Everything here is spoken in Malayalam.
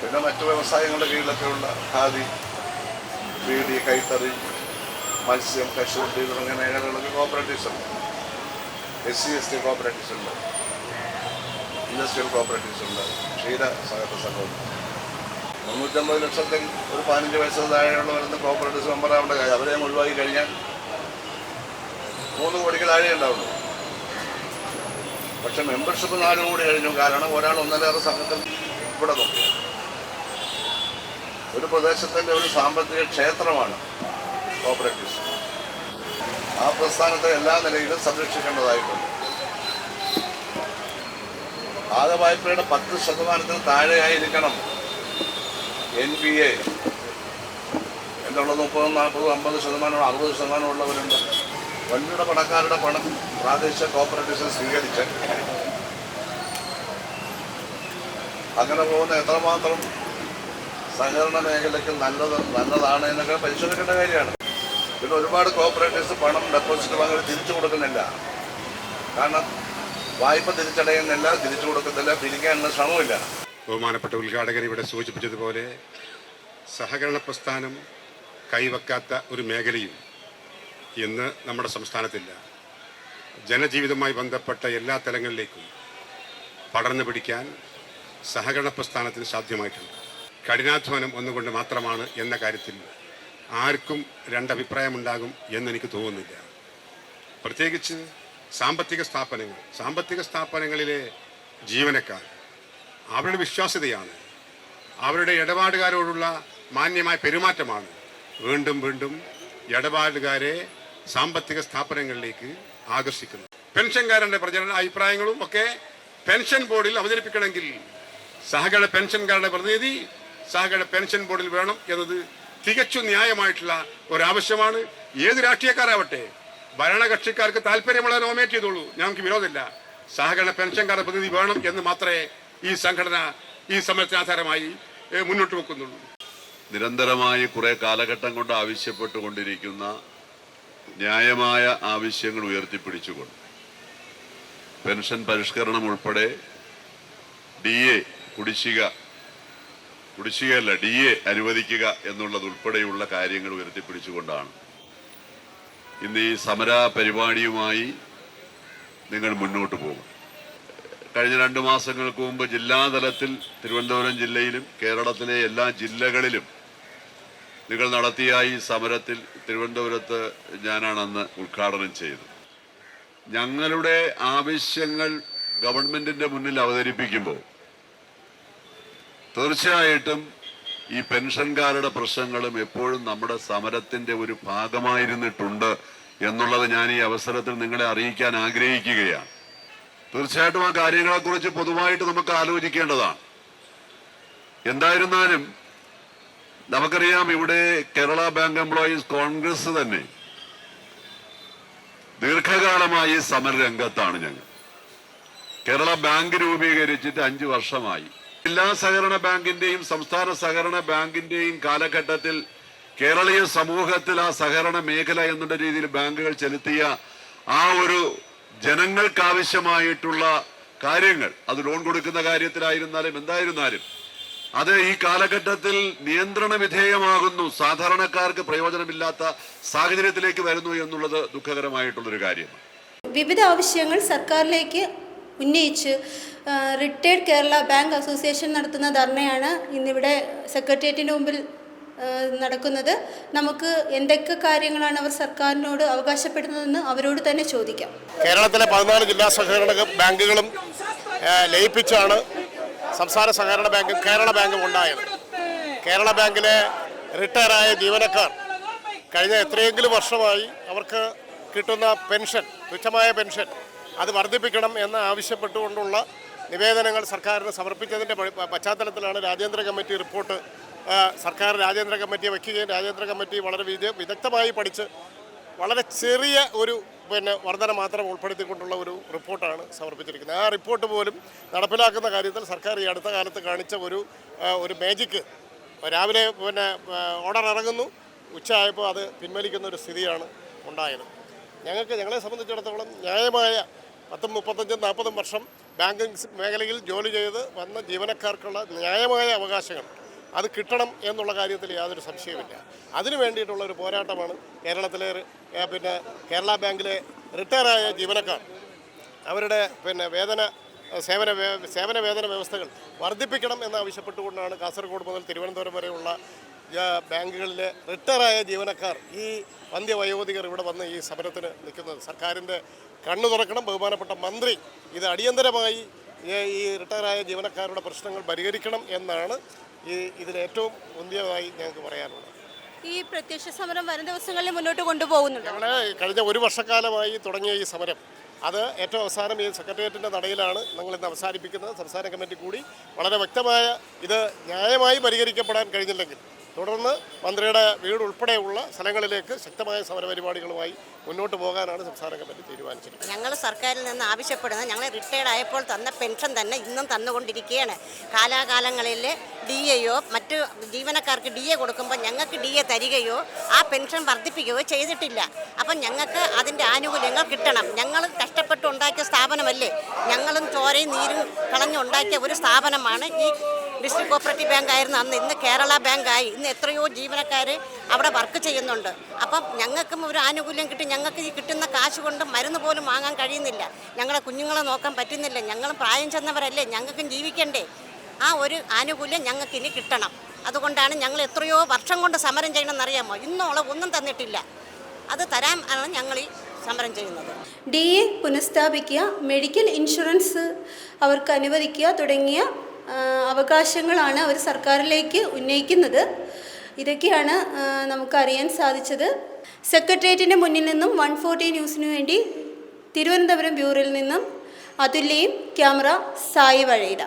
പിന്നെ മറ്റു വ്യവസായങ്ങളുടെ കീഴിലൊക്കെയുള്ള ഖാദി ബീഡി കൈത്തറി മത്സ്യം കശുവണ്ടി തുടങ്ങിയ മേഖലകളൊക്കെ കോപ്പറേറ്റീവ്സ് ഉണ്ട്. S C S T cooperatives ഉണ്ട്. ഇൻഡസ്ട്രിയൽ കോപ്പറേറ്റീവ്സ് ഉണ്ട്. ക്ഷീര സഹകരണ സംഘമുണ്ട് മുന്നൂറ്റമ്പത് ലക്ഷത്തിൽ ഒരു പതിനഞ്ച് വയസ്സിന് താഴെയുള്ളവരൊന്നും കോപ്പറേറ്റീവ്സ് മെമ്പർ ആവേണ്ട കാര്യം അവരെ ഒഴിവാക്കി കഴിഞ്ഞാൽ മൂന്ന് കോടിക്ക് താഴെ ഉണ്ടാവുള്ളൂ. പക്ഷെ മെമ്പർഷിപ്പ് നാല് കോടി കഴിഞ്ഞു. കാരണം ഒരാൾ ഒന്നലേറെ സംഘത്തിൽ ഇവിടെ നോക്കി ഒരു പ്രദേശത്തിന്റെ ഒരു സാമ്പത്തിക ക്ഷേത്രമാണ് കോപ്പറേറ്റീവ്സ് ആ പ്രസ്ഥാനത്തെ എല്ലാ നിലയിലും സംരക്ഷിക്കേണ്ടതായിട്ടുണ്ട്. ആദ്യ വായ്പയുടെ പത്ത് ശതമാനത്തിന് താഴെയായിരിക്കണം എൻ പി എ എന്നുള്ളത് മുപ്പതും നാൽപ്പതും അമ്പത് ശതമാനം അറുപത് ശതമാനം ഉള്ളവരുണ്ട്. വൻകിട പണക്കാരുടെ പണം പ്രാദേശിക കോപ്പറേറ്റീവ്സ് സ്വീകരിച്ച് അങ്ങനെ പോകുന്ന എത്രമാത്രം സഹകരണ മേഖലയ്ക്ക് നല്ലത് നല്ലതാണ് എന്നൊക്കെ പരിശോധിക്കേണ്ട കാര്യമാണ്. പിന്നെ ഒരുപാട് കോപ്പറേറ്റീവ്സ് പണം ഡെപ്പോസിറ്റ് വാങ്ങി തിരിച്ചു കൊടുക്കുന്നില്ല. കാരണം വായ്പ തിരിച്ചടയുന്നില്ല തിരിച്ചു കൊടുക്കുന്നില്ല പിരിക്കാനുള്ള ശ്രമമില്ല. ബഹുമാനപ്പെട്ട ഉദ്ഘാടകർ ഇവിടെ സൂചിപ്പിച്ചതുപോലെ സഹകരണ പ്രസ്ഥാനം കൈവക്കാത്ത ഒരു മേഖലയും ഇന്ന് നമ്മുടെ സംസ്ഥാനത്തില്ല. ജനജീവിതവുമായി ബന്ധപ്പെട്ട എല്ലാ തലങ്ങളിലേക്കും പടർന്നു പിടിക്കാൻ സഹകരണ പ്രസ്ഥാനത്തിന് സാധ്യമായിട്ടുണ്ട്. കഠിനാധ്വാനം ഒന്നുകൊണ്ട് മാത്രമാണ് എന്ന കാര്യത്തിൽ ആർക്കും രണ്ടഭിപ്രായമുണ്ടാകും എന്നെനിക്ക് തോന്നുന്നില്ല. പ്രത്യേകിച്ച് സാമ്പത്തിക സ്ഥാപനങ്ങൾ. സാമ്പത്തിക സ്ഥാപനങ്ങളിലെ ജീവനക്കാർ അവരുടെ വിശ്വാസ്യതയാണ്. അവരുടെ ഇടപാടുകാരോടുള്ള മാന്യമായ പെരുമാറ്റമാണ്. വീണ്ടും വീണ്ടും ഇടപാടുകാരെ സാമ്പത്തിക സ്ഥാപനങ്ങളിലേക്ക് ആകർഷിക്കുന്നത്. പെൻഷൻകാരന്റെ പ്രചരണ അഭിപ്രായങ്ങളും ഒക്കെ പെൻഷൻ ബോർഡിൽ അവതരിപ്പിക്കണമെങ്കിൽ സഹകരണ പെൻഷൻകാരുടെ പ്രതിനിധി സഹകരണ പെൻഷൻ ബോർഡിൽ വേണം എന്നത് തികച്ചു ന്യായമായിട്ടുള്ള ഒരാവശ്യമാണ്. ഏത് രാഷ്ട്രീയക്കാരാവട്ടെ ഭരണകക്ഷിക്കാർക്ക് താല്പര്യമുള്ള നോമിനേറ്റ് ചെയ്തോളൂ. ഞങ്ങൾക്ക് വിരോധമില്ല സഹകരണ പെൻഷൻകാരുടെ പ്രതിനിധി വേണം എന്ന് മാത്രമേ ഈ സംഘടന ഈ സമരത്തിന് ആധാരമായി മുന്നോട്ട് വെക്കുന്നുള്ളൂ. നിരന്തരമായി കുറെ കാലഘട്ടം കൊണ്ട് ആവശ്യപ്പെട്ടുകൊണ്ടിരിക്കുന്ന ന്യായമായ ആവശ്യങ്ങൾ ഉയർത്തിപ്പിടിച്ചുകൊണ്ട് പെൻഷൻ പരിഷ്കരണം ഉൾപ്പെടെ ഡി എ കുടിശ്ശിക കുടിശ്ശികയല്ല ഡി എ അനുവദിക്കുക എന്നുള്ളത് ഉൾപ്പെടെയുള്ള കാര്യങ്ങൾ ഉയർത്തിപ്പിടിച്ചുകൊണ്ടാണ്. ഇന്ന് ഈ സമര പരിപാടിയുമായി നിങ്ങൾ മുന്നോട്ട് പോകും. കഴിഞ്ഞ രണ്ട് മാസങ്ങൾക്ക് മുമ്പ് ജില്ലാതലത്തിൽ തിരുവനന്തപുരം ജില്ലയിലും കേരളത്തിലെ എല്ലാ ജില്ലകളിലും നിങ്ങൾ നടത്തിയ ഈ സമരത്തിൽ തിരുവനന്തപുരത്ത് ഞാനാണ് അന്ന് ഉദ്ഘാടനം ചെയ്തത്. ഞങ്ങളുടെ ആവശ്യങ്ങൾ ഗവൺമെന്റിന്റെ മുന്നിൽ അവതരിപ്പിക്കുമ്പോൾ തീർച്ചയായിട്ടും ഈ പെൻഷൻകാരുടെ പ്രശ്നങ്ങളും എപ്പോഴും നമ്മുടെ സമരത്തിന്റെ ഒരു ഭാഗമായിരുന്നിട്ടുണ്ട് എന്നുള്ളത് ഞാൻ ഈ അവസരത്തിൽ നിങ്ങളെ അറിയിക്കാൻ ആഗ്രഹിക്കുകയാണ്. തീർച്ചയായിട്ടും ആ കാര്യങ്ങളെക്കുറിച്ച് പൊതുവായിട്ട് നമുക്ക് ആലോചിക്കേണ്ടതാണ്. എന്തായിരുന്നാലും നമുക്കറിയാം ഇവിടെ കേരള ബാങ്ക് എംപ്ലോയീസ് കോൺഗ്രസ് തന്നെ ദീർഘകാലമായി സമരരംഗത്താണ് ഞങ്ങൾ. കേരള ബാങ്ക് രൂപീകരിച്ചിട്ട് അഞ്ചു വർഷമായി. ജില്ലാ സഹകരണ ബാങ്കിന്റെയും സംസ്ഥാന സഹകരണ ബാങ്കിന്റെയും കാലഘട്ടത്തിൽ കേരളീയ സമൂഹത്തിൽ ആ സഹകരണ മേഖല എന്നുള്ള രീതിയിൽ ബാങ്കുകൾ ചെലുത്തിയ ആ ഒരു ജനങ്ങൾക്കാവശ്യമായിട്ടുള്ള കാര്യങ്ങൾ അത് ലോൺ കൊടുക്കുന്ന കാര്യത്തിലായിരുന്നാലും എന്തായിരുന്നാലും അത് ഈ കാലഘട്ടത്തിൽ നിയന്ത്രണ വിധേയമാകുന്നു. സാധാരണക്കാർക്ക് പ്രയോജനമില്ലാത്ത സാഹചര്യത്തിലേക്ക് വരുന്നു എന്നുള്ളത് ദുഃഖകരമായിട്ടുള്ളൊരു കാര്യമാണ്. വിവിധ ആവശ്യങ്ങൾ സർക്കാരിലേക്ക് ഉന്നയിച്ച് റിട്ടയർഡ് കേരള ബാങ്ക് അസോസിയേഷൻ നടത്തുന്ന ധർണയാണ് ഇന്നിവിടെ സെക്രട്ടേറിയറ്റിന് മുമ്പിൽ നടക്കുന്നത്. നമുക്ക് എന്തൊക്കെ കാര്യങ്ങളാണ് അവർ സർക്കാരിനോട് അവകാശപ്പെടുന്നതെന്ന് അവരോട് തന്നെ ചോദിക്കാം. കേരളത്തിലെ പതിനാല് ജില്ലാ സഹകരണ ബാങ്കുകളും ലയിപ്പിച്ചാണ് സംസ്ഥാന സഹകരണ ബാങ്കും കേരള ബാങ്കും ഉണ്ടായത്. കേരള ബാങ്കിലെ റിട്ടയറായ ജീവനക്കാർ കഴിഞ്ഞ എത്രയെങ്കിലും വർഷമായി അവർക്ക് കിട്ടുന്ന പെൻഷൻ തുച്ഛമായ പെൻഷൻ അത് വർദ്ധിപ്പിക്കണം എന്ന് ആവശ്യപ്പെട്ടുകൊണ്ടുള്ള നിവേദനങ്ങൾ സർക്കാരിന് സമർപ്പിച്ചതിന്റെ പശ്ചാത്തലത്തിലാണ് രാജ്യാന്തര കമ്മിറ്റി റിപ്പോർട്ട്. സർക്കാർ രാജ്യാന്തര കമ്മിറ്റിയെ വയ്ക്കുകയും രാജ്യാന്തര കമ്മിറ്റി വളരെ വിദഗ്ധമായി പഠിച്ച് വളരെ ചെറിയ ഒരു പിന്നെ വർധന മാത്രം ഉൾപ്പെടുത്തിക്കൊണ്ടുള്ള ഒരു റിപ്പോർട്ടാണ് സമർപ്പിച്ചിരിക്കുന്നത്. ആ റിപ്പോർട്ട് പോലും നടപ്പിലാക്കുന്ന കാര്യത്തിൽ സർക്കാർ ഈ അടുത്ത കാലത്ത് കാണിച്ച ഒരു ഒരു മാജിക്ക് രാവിലെ പിന്നെ ഓർഡർ ഇറങ്ങുന്നു. ഉച്ചയായപ്പോൾ അത് പിൻവലിക്കുന്ന ഒരു സ്ഥിതിയാണ് ഉണ്ടായത്. ഞങ്ങൾക്ക് ഞങ്ങളെ സംബന്ധിച്ചിടത്തോളം ന്യായമായ പത്തും മുപ്പത്തഞ്ചും നാൽപ്പതും വർഷം ബാങ്കിങ് മേഖലയിൽ ജോലി ചെയ്ത് വന്ന ജീവനക്കാർക്കുള്ള ന്യായമായ അവകാശങ്ങൾ അത് കിട്ടണം എന്നുള്ള കാര്യത്തിൽ യാതൊരു സംശയവുമില്ല. അതിനു വേണ്ടിയിട്ടുള്ള ഒരു പോരാട്ടമാണ് കേരളത്തിലെ പിന്നെ കേരള ബാങ്കിലെ റിട്ടയറായ ജീവനക്കാർ. അവരുടെ പിന്നെ വേതന സേവന സേവന വേതന വ്യവസ്ഥകൾ വർദ്ധിപ്പിക്കണം എന്നാവശ്യപ്പെട്ടുകൊണ്ടാണ് കാസർഗോഡ് മുതൽ തിരുവനന്തപുരം വരെയുള്ള ബാങ്കുകളിലെ റിട്ടയറായ ജീവനക്കാർ ഈ വന്ധ്യവയോധികർ ഇവിടെ വന്ന് ഈ സമരത്തിന് നിൽക്കുന്നത്. സർക്കാരിന്റെ കണ്ണു തുറക്കണം ബഹുമാനപ്പെട്ട മന്ത്രി. ഇത് അടിയന്തരമായി ഈ- റിട്ടയറായ ജീവനക്കാരുടെ പ്രശ്നങ്ങൾ പരിഹരിക്കണം എന്നാണ് ഈ ഇതിലേറ്റവും മുന്തിയതായി ഞങ്ങൾക്ക് പറയാനുള്ളത്. ഈ പ്രത്യക്ഷ സമരം വരും ദിവസങ്ങളിൽ മുന്നോട്ട് കൊണ്ടുപോകുന്നുണ്ട്? ഞങ്ങൾ കഴിഞ്ഞ ഒരു വർഷക്കാലമായി തുടങ്ങിയ ഈ സമരം. അത് ഏറ്റവും അവസാനം ഈ സെക്രട്ടേറിയറ്റിന്റെ നടയിലാണ് ഞങ്ങൾ ഇന്ന് അവസാനിപ്പിക്കുന്നത്. സംസ്ഥാന കമ്മിറ്റി കൂടി വളരെ വ്യക്തമായ ഇത് ന്യായമായി പരിഹരിക്കപ്പെടാൻ കഴിഞ്ഞില്ലെങ്കിൽ തുടർന്ന് മന്ത്രിയുടെ വീട് ഉൾപ്പെടെയുള്ള സ്ഥലങ്ങളിലേക്ക് ശക്തമായ സമരപരിപാടികളുമായി മുന്നോട്ട് പോകാനാണ് സംസ്ഥാന കമ്മിറ്റി തീരുമാനിച്ചിരിക്കുന്നത്. ഞങ്ങൾ സർക്കാരിൽ നിന്ന് ആവശ്യപ്പെടുന്നത് ഞങ്ങൾ റിട്ടയർഡ് ആയപ്പോൾ തന്ന പെൻഷൻ തന്നെ ഇന്നും തന്നുകൊണ്ടിരിക്കുകയാണ്. കാലാകാലങ്ങളിൽ ഡി എയോ മറ്റ് ജീവനക്കാർക്ക് ഡി എ കൊടുക്കുമ്പോൾ ഞങ്ങൾക്ക് ഡി എ തരികയോ ആ പെൻഷൻ വർദ്ധിപ്പിക്കുകയോ ചെയ്തിട്ടില്ല. അപ്പം ഞങ്ങൾക്ക് അതിന്റെ ആനുകൂല്യങ്ങൾ കിട്ടണം. ഞങ്ങൾ കഷ്ടപ്പെട്ട് ഉണ്ടാക്കിയ സ്ഥാപനമല്ലേ? ഞങ്ങളും ചോരയും നീരും കളഞ്ഞുണ്ടാക്കിയ ഒരു സ്ഥാപനമാണ് ഈ ഡിസ്ട്രിക്ട് കോപ്പറേറ്റീവ് ബാങ്ക് ആയിരുന്നു അന്ന് ഇന്ന് കേരള ബാങ്കായി. ഇന്ന് എത്രയോ ജീവനക്കാർ അവിടെ വർക്ക് ചെയ്യുന്നുണ്ട്. അപ്പം ഞങ്ങൾക്കും ഒരു ആനുകൂല്യം കിട്ടി. ഞങ്ങൾക്ക് ഈ കിട്ടുന്ന കാശ് കൊണ്ട് മരുന്ന് പോലും വാങ്ങാൻ കഴിയുന്നില്ല. ഞങ്ങളെ കുഞ്ഞുങ്ങളെ നോക്കാൻ പറ്റുന്നില്ല. ഞങ്ങളും പ്രായം ചെന്നവരല്ലേ? ഞങ്ങൾക്കും ജീവിക്കണ്ടേ? ആ ഒരു ആനുകൂല്യം ഞങ്ങൾക്ക് ഇനി കിട്ടണം. അതുകൊണ്ടാണ് ഞങ്ങൾ എത്രയോ വർഷം കൊണ്ട് സമരം ചെയ്യണമെന്നറിയാമോ? ഇന്നോളം ഒന്നും തന്നിട്ടില്ല. അത് തരാൻ ആണ് ഞങ്ങൾ ഈ സമരം ചെയ്യുന്നത്. ഡി എ പുനഃസ്ഥാപിക്കുക മെഡിക്കൽ ഇൻഷുറൻസ് അവർക്ക് അനുവദിക്കുക തുടങ്ങിയ അവകാശങ്ങളാണ് അവർ സർക്കാരിലേക്ക് ഉന്നയിക്കുന്നത്. ഇതൊക്കെയാണ് നമുക്കറിയാൻ സാധിച്ചത്. സെക്രട്ടേറിയറ്റിന്റെ മുന്നിൽ നിന്നും വൺ ഫോർട്ടി ന്യൂസിനു വേണ്ടി തിരുവനന്തപുരം ബ്യൂറോയിൽ നിന്നും അതുല്യയും ക്യാമറ സായി വഴയിട